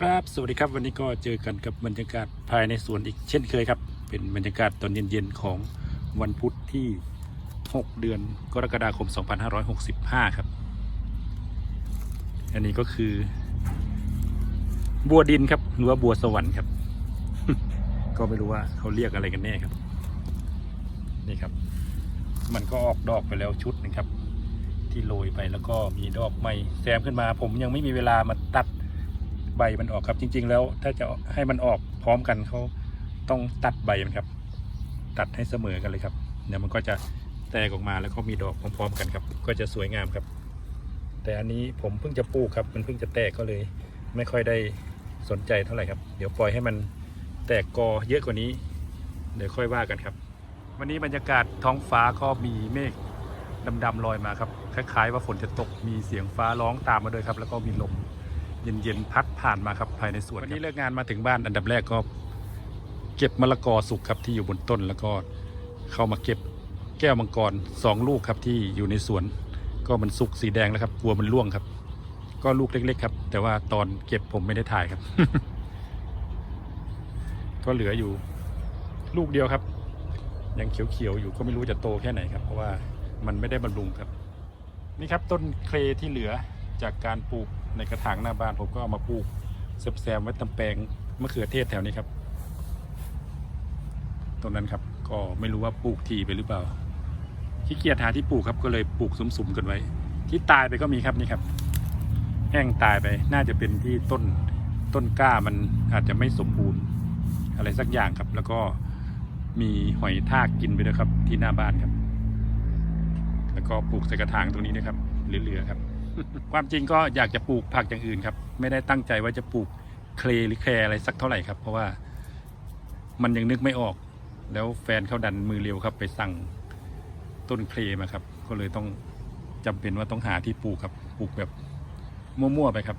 ครับ สวัสดีครับ วันนี้ก็เจอกันกับบรรยากาศภายในสวนอีกเช่นเคยครับ เป็นบรรยากาศตอนเย็นๆของวันพุธที่ 6 เดือนกรกฎาคม 2565 ครับ อันนี้ก็คือ บัวดินครับ หรือว่าบัวสวรรค์ครับ ก็ไม่รู้ว่าเขาเรียกอะไรกันแน่ครับ นี่ครับ มันก็ออกดอกไปแล้วชุดนึงครับ ที่โรยไปแล้วก็มีดอกใหม่แซมขึ้นมา ผมยังไม่มีเวลามาตัด ใบมันออกครับจริง ๆ แล้วถ้าจะให้มันออกพร้อมกันเขาต้องตัดใบมันครับ ตัดให้เสมอกันเลยครับเดี๋ยวมันก็จะแตกออกมาแล้วก็มีดอกพร้อมๆกันครับ ก็จะสวยงามครับ แต่อันนี้ผมเพิ่งจะปลูกครับ มันเพิ่งจะแตกก็เลย ไม่ค่อยได้สนใจเท่าไหร่ครับ เดี๋ยวปล่อยให้มันแตกกอเยอะกว่านี้ เดี๋ยวค่อยว่ากันครับ วันนี้บรรยากาศท้องฟ้าก็มีเมฆดำๆลอยมาครับคล้ายๆว่าฝนจะตกมีเสียงฟ้าร้องตามมาด้วยครับ แล้วก็มีลม เย็นๆพัดผ่านมาครับภายในสวนวันนี้เลิกงานมาถึงบ้านอันดับแรกก็ เก็บมะละกอสุกครับที่อยู่บนต้นแล้วก็เข้ามาเก็บแก้วมังกรสองลูกครับที่อยู่ในสวน ก็มันสุกสีแดงแล้วครับ กลัวมันร่วงครับ ก็ลูกเล็ก ๆ ครับ แต่ว่าตอนเก็บผมไม่ได้ถ่ายครับ ก็เหลืออยู่ ลูกเดียวครับ ยังเขียวๆอยู่ก็ไม่รู้จะโตแค่ไหนครับ เพราะว่ามันไม่ได้บำรุงครับ นี่ครับต้นเคลที่เหลือ จากการปลูกในกระถางหน้าบ้านผมก็เอามาปลูกแซมไว้ตำแปลงมะเขือเทศแถวนี้ครับตรงนั้นครับก็ไม่รู้ว่าปลูกทีไปหรือเปล่าขี้เกียจหาที่ปลูกครับก็เลยปลูกสุมๆกันไว้ ที่ตายไปก็มีครับนี่ครับ แห้งตายไปน่าจะเป็นที่ต้นต้นกล้ามันอาจจะไม่สมบูรณ์ อะไรสักอย่างครับ แล้วก็มีหอยทากกินไปด้วยครับ ที่หน้าบ้านครับ แล้วก็ปลูกใส่กระถางตรงนี้นะครับเหลือๆครับ ความจริงก็อยากจะปลูกผักอย่างอื่นครับ ไม่ได้ตั้งใจว่าจะปลูกเคลหรือแครอะไรสักเท่าไหร่ครับ เพราะว่ามันยังนึกไม่ออก แล้วแฟนเขาดันมือเร็วครับ ไปสั่งต้นเคลมาครับ ก็เลยต้องจำเป็นว่าต้องหาที่ปลูกครับ ปลูกแบบมั่วๆไปครับ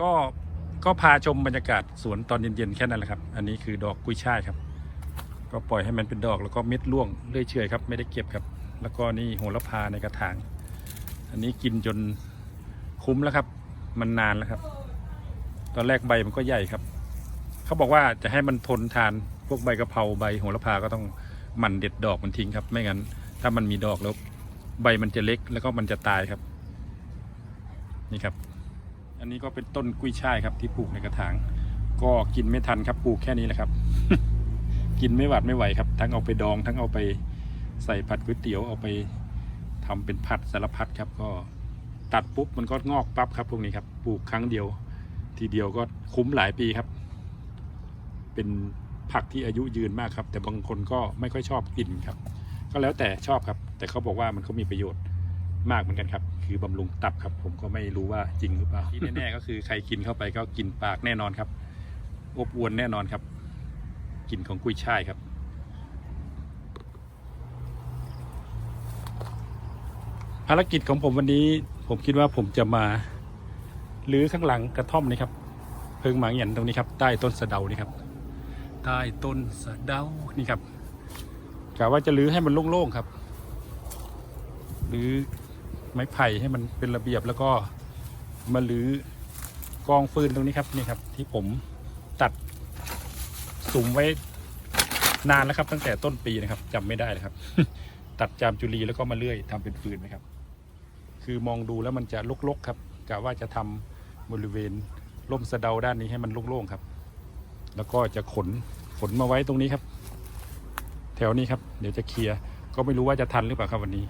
ก็ก็พาชมบรรยากาศสวนตอนเย็นๆแค่นั้นแหละครับ อันนี้คือดอกกุ้ยช่ายครับ ก็ปล่อยให้มันเป็นดอกแล้วก็เม็ดร่วงเรื่อยเฉยครับ ไม่ได้เก็บครับ แล้วก็นี่โหระพาในกระถาง อันนี้กินจนคุ้มแล้วครับ มันนานแล้วครับ ตอนแรกใบมันก็ใหญ่ครับ เขาบอกว่าจะให้มันทนทานพวกใบกะเพราใบโหระพาก็ต้องหมันเด็ดดอกมันทิ้งครับ ไม่งั้น ถ้ามันมีดอกแล้วใบมันจะเล็กแล้วก็มันจะตายครับ นี่ครับ อันนี้ก็เป็นต้นกุ้ยช่ายครับ ที่ปลูกในกระถาง ก็กินไม่ทันครับปลูกแค่นี้แหละครับ กินไม่หวาดไม่ไหวครับ ทั้งเอาไปดอง ทั้งเอาไปใส่ผัดก๋วยเตี๋ยวเอาไป ทำเป็นผัดสารพัดครับ ก็ตัดปุ๊บมันก็งอกปั๊บครับพวกนี้ครับปลูกครั้งเดียว ทีเดียวก็คุ้มหลายปีครับ เป็นผักที่อายุยืนมากครับ แต่บางคนก็ไม่ค่อยชอบกินครับ ก็แล้วแต่ชอบครับ แต่เขาบอกว่ามันก็มีประโยชน์มากเหมือนกันครับ คือบำรุงตับครับ ผมก็ไม่รู้ว่าจริงหรือเปล่าที่แน่ๆก็คือใครกินเข้าไปก็กินปากแน่นอนครับอบอวนแน่นอนครับกลิ่นของกุ้ยช่ายครับ ภารกิจของผมวันนี้ผมคิดว่าผมจะมาลื้อข้างหลังกระท่อมนี่ครับเพิงหมางหยันตรงนี้ครับใต้ต้นสะเดานี่ครับใต้ต้นสะเดานี่ครับกะว่าจะลื้อให้มันโล่งๆครับลื้อไม้ไผ่ให้มันเป็นระเบียบแล้วก็มาลื้อกองฟืนตรงนี้ครับนี่ครับ ที่ผมตัดสุมไว้นานแล้วครับ ตั้งแต่ต้นปีนะครับจำไม่ได้เลยครับ ตัดจามจุลีแล้วก็มาเลื่อยทำเป็นฟืนนะครับ คือมองดูแล้วมันจะลกๆครับกะว่าจะทำบริเวณร่มสะเดาด้านนี้ให้มันโล่งๆครับ แล้วก็จะขนขนมาไว้ตรงนี้ครับ แถวนี้ครับเดี๋ยวจะเคลียร์ก็ไม่รู้ว่าจะทันหรือเปล่าครับวันนี้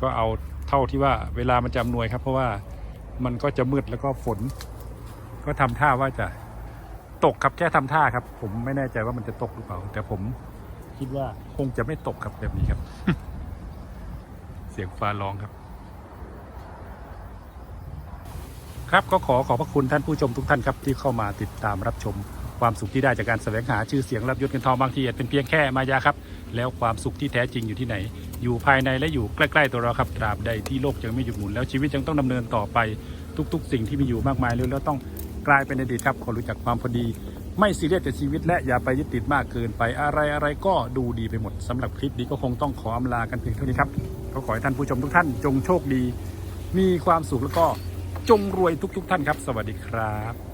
ก็เอาเท่าที่ว่าเวลามันจะอำนวยครับ เพราะว่ามันก็จะมืดแล้วก็ฝน ก็ทำท่าว่าจะตกครับแค่ทำท่าครับ ผมไม่แน่ใจว่ามันจะตกหรือเปล่า แต่ผมคิดว่าคงจะไม่ตกครับแบบนี้ครับ เสียงฟ้าร้องครับ ครับก็ขอขอบพระคุณท่านผู้ชมทุกท่านครับที่เข้ามาติดตามรับชม ความสุขที่ได้จากการแสวงหาชื่อเสียงรับยศเงินทองบางทีอาจเป็นเพียงแค่มายาครับ แล้วความสุขที่แท้จริงอยู่ที่ไหน อยู่ภายในและอยู่ใกล้ๆตัวเราครับตราบใดที่โลกยังไม่หยุดหมุนแล้วชีวิตยังต้องดำเนินต่อไปทุก ๆ สิ่งที่มีอยู่มากมายเลยแล้วต้องกลายเป็นอดีตครับขอรู้จักความพอดี ไม่ซีเรียสกับชีวิตและอย่าไปยึดติดมากเกินไปอะไรอะไรก็ดูดีไปหมดสำหรับคลิปนี้ก็คงต้องขออำลากันเพียงเท่านี้ครับก็ขอให้ท่านผู้ชมทุกท่านจงโชคดี มีความสุขแล้วก็ จงรวยทุก ๆ ท่านครับ สวัสดีครับ